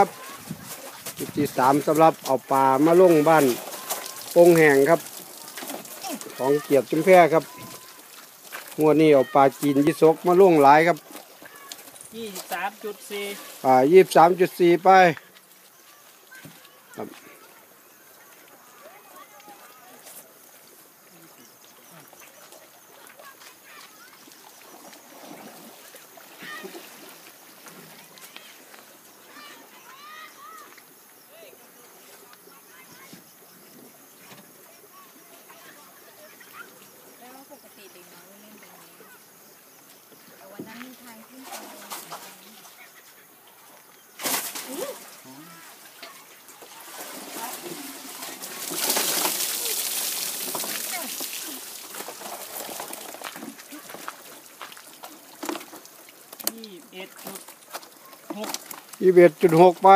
ครับจุดที่สามสำหรับเอาปลามาลงบ้านโปงแห่งครับ ของเกียบจุมแพรครับงวดนี้เอาปลาจีนยิสกมาลงหลายครับยี่สิบสามจุดสี่อ่ายี่สามจุดสี่ไปครับ แล้วปกติเด็กน้อยเล่นตรงนี้แต่วันนั้นมีทางขึ้นไป ยี่สิบเอ็ ดจุดหกยี่สิบเอ็ดจุดหกไป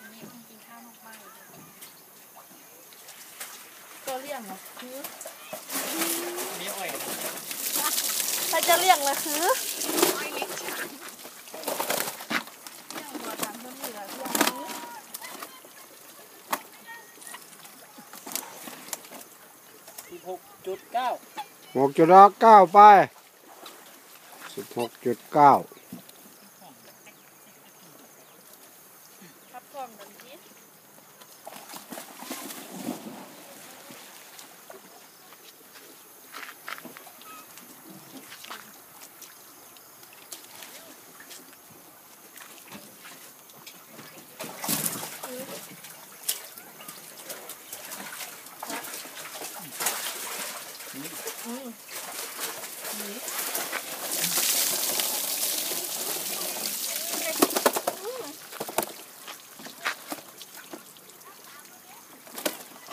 วันนี้คงกินข้าวนอกบ้านเลย ตัวเลี่ ยงเหรอคือมีอ้อยถ้าจะเลี่ยงเลยคืออ้อยเล็กช้างเลี่ยงตัวตามต้นเหลือหกจุดเก้าหกจุดเก้าไปสิบหกจุดเก้าทับกล้องกันที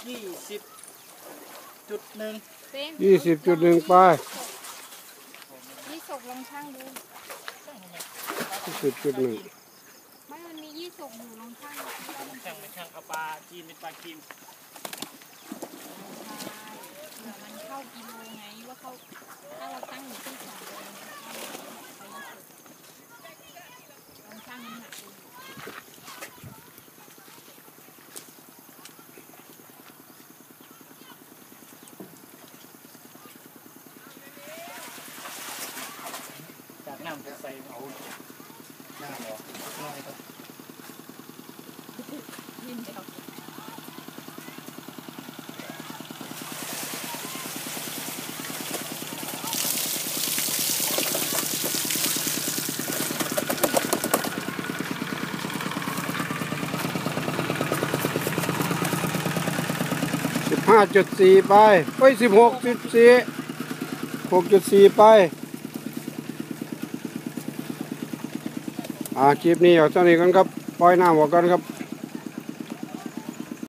ยี่สิบจุดหนึ่งเต้นยี่สิบจุดหนึ่งไปยี่สกลองช่างดูยี่สิบจุดหนึ่งไม่มันมียี่สกอยู่ลองช่างดูช่างไม่ช่างเอาปลาจีนเป็นปลากิมใช่เผื่อมันเข้ากิโลไงว่าเขาถ้าเราตั้งอยู่ที่สองโลมันจะเข้าลองช่างน้ำหนักดู จากน้ำจะใส่ เอาหน้าหรอน้อยครับยินเดียวสิบห้าจุดสี่ไปไปสิบหกจุดสี่หกจุดสี่ไป อ่าคลิปนี้เอาเท่านี้กันครับปล่อยน้ำออกกันครับ